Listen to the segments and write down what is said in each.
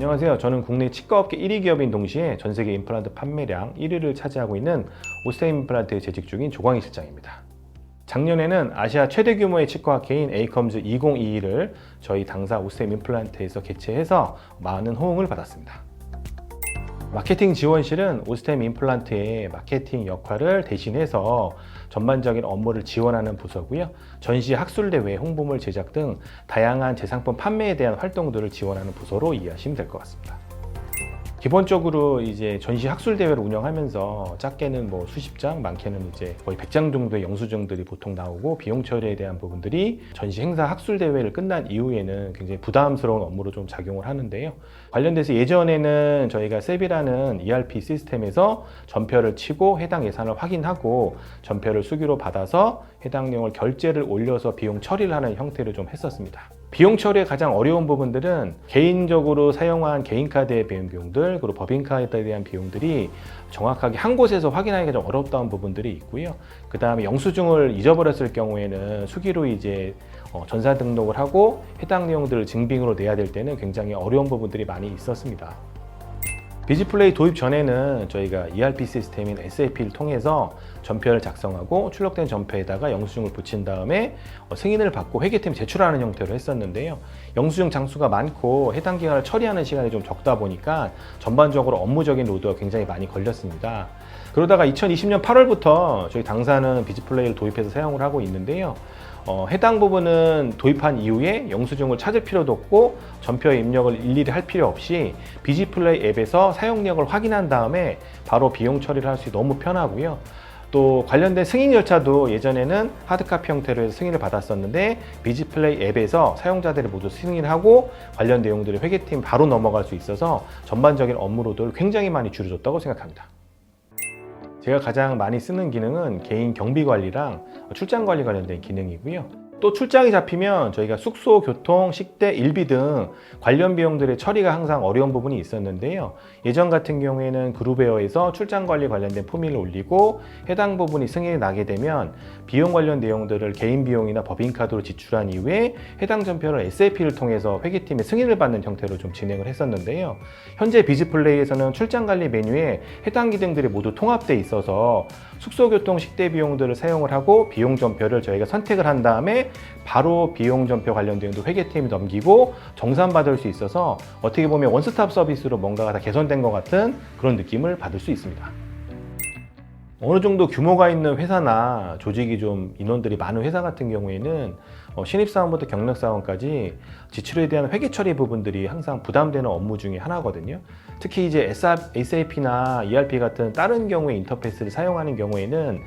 안녕하세요. 저는 국내 치과업계 1위 기업인 동시에 전 세계 임플란트 판매량 1위를 차지하고 있는 오스테임 임플란트에 재직 중인 조광희 실장입니다. 작년에는 아시아 최대 규모의 치과학회인 에이컴즈 2022를 저희 당사 오스테임 임플란트에서 개최해서 많은 호응을 받았습니다. 마케팅 지원실은 오스템 임플란트의 마케팅 역할을 대신해서 전반적인 업무를 지원하는 부서고요. 전시 학술대회, 홍보물 제작 등 다양한 제상품 판매에 대한 활동들을 지원하는 부서로 이해하시면 될 것 같습니다. 기본적으로 이제 전시 학술 대회를 운영하면서 작게는 뭐 수십 장, 많게는 이제 거의 100장 정도의 영수증들이 보통 나오고 비용 처리에 대한 부분들이 전시 행사 학술 대회를 끝난 이후에는 굉장히 부담스러운 업무로 좀 작용을 하는데요. 관련돼서 예전에는 저희가 세비라는 ERP 시스템에서 전표를 치고 해당 예산을 확인하고 전표를 수기로 받아서 해당 내용을 결제를 올려서 비용 처리를 하는 형태를 좀 했었습니다. 비용 처리의 가장 어려운 부분들은 개인적으로 사용한 개인 카드에 대한 비용들 그리고 법인카드에 대한 비용들이 정확하게 한 곳에서 확인하기가 좀 어렵다는 부분들이 있고요. 그 다음에 영수증을 잊어버렸을 경우에는 수기로 이제 어, 전산 등록을 하고 해당 내용들을 증빙으로 내야 될 때는 굉장히 어려운 부분들이 많이 있었습니다. 비지플레이 도입 전에는 저희가 ERP 시스템인 SAP를 통해서 전표를 작성하고 출력된 전표에다가 영수증을 붙인 다음에 어, 승인을 받고 회계팀 제출하는 형태로 했었는데요. 영수증 장수가 많고 해당 기간을 처리하는 시간이 좀 적다 보니까 전반적으로 업무적인 로드가 굉장히 많이 걸렸습니다. 그러다가 2020년 8월부터 저희 당사는 비지플레이를 도입해서 사용을 하고 있는데요. 어, 해당 부분은 도입한 이후에 영수증을 찾을 필요도 없고 전표의 입력을 일일이 할 필요 없이 비지플레이 앱에서 사용력을 확인한 다음에 바로 비용 처리를 할 수 너무 편하고요. 또 관련된 승인 절차도 예전에는 하드카피 형태로 해서 승인을 받았었는데 비지플레이 앱에서 사용자들이 모두 승인하고 관련 내용들을 회계팀 바로 넘어갈 수 있어서 전반적인 업무로도 굉장히 많이 줄여줬다고 생각합니다. 제가 가장 많이 쓰는 기능은 개인 경비 관리랑 출장 관리 관련된 기능이고요. 또 출장이 잡히면 저희가 숙소, 교통, 식대, 일비 등 관련 비용들의 처리가 항상 어려운 부분이 있었는데요. 예전 같은 경우에는 그룹웨어에서 출장 관리 관련된 포미를 올리고 해당 부분이 승인이 나게 되면 비용 관련 내용들을 개인 비용이나 법인카드로 지출한 이후에 해당 전표를 SAP를 통해서 회계팀의 승인을 받는 형태로 좀 진행을 했었는데요. 현재 비즈플레이에서는 출장 관리 메뉴에 해당 기능들이 모두 통합돼 있어서 숙소, 교통, 식대 비용들을 사용을 하고 비용 전표를 저희가 선택을 한 다음에 바로 비용 전표 관련 내용도 회계팀이 넘기고 정산받을 수 있어서 어떻게 보면 원스톱 서비스로 뭔가가 다 개선된 것 같은 그런 느낌을 받을 수 있습니다. 어느 정도 규모가 있는 회사나 조직이 좀 인원들이 많은 회사 같은 경우에는 어, 신입사원부터 경력사원까지 지출에 대한 회계 처리 부분들이 항상 부담되는 업무 중에 하나거든요. 특히 이제 SAP나 ERP 같은 다른 경우의 인터페이스를 사용하는 경우에는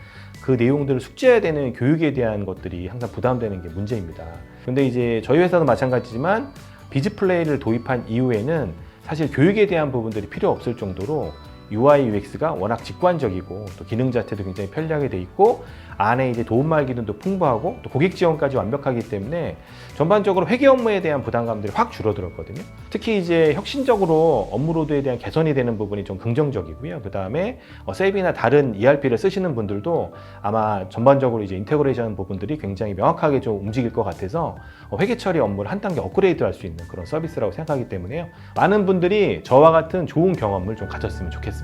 그 내용들을 숙지해야 되는 교육에 대한 것들이 항상 부담되는 게 문제입니다. 근데 이제 저희 회사도 마찬가지지만 비즈플레이를 도입한 이후에는 사실 교육에 대한 부분들이 필요 없을 정도로 UI UX가 워낙 직관적이고 또 기능 자체도 굉장히 편리하게 돼 있고 안에 이제 도움말 기능도 풍부하고 또 고객 지원까지 완벽하기 때문에 전반적으로 회계 업무에 대한 부담감들이 확 줄어들었거든요. 특히 이제 혁신적으로 업무 로드에 대한 개선이 되는 부분이 좀 긍정적이고요. 그 다음에 어, 세이비나 다른 ERP를 쓰시는 분들도 아마 전반적으로 이제 인테그레이션 부분들이 굉장히 명확하게 좀 움직일 것 같아서 어, 회계 처리 업무를 한 단계 업그레이드 할 수 있는 그런 서비스라고 생각하기 때문에요. 많은 분들이 저와 같은 좋은 경험을 좀 가졌으면 좋겠습니다.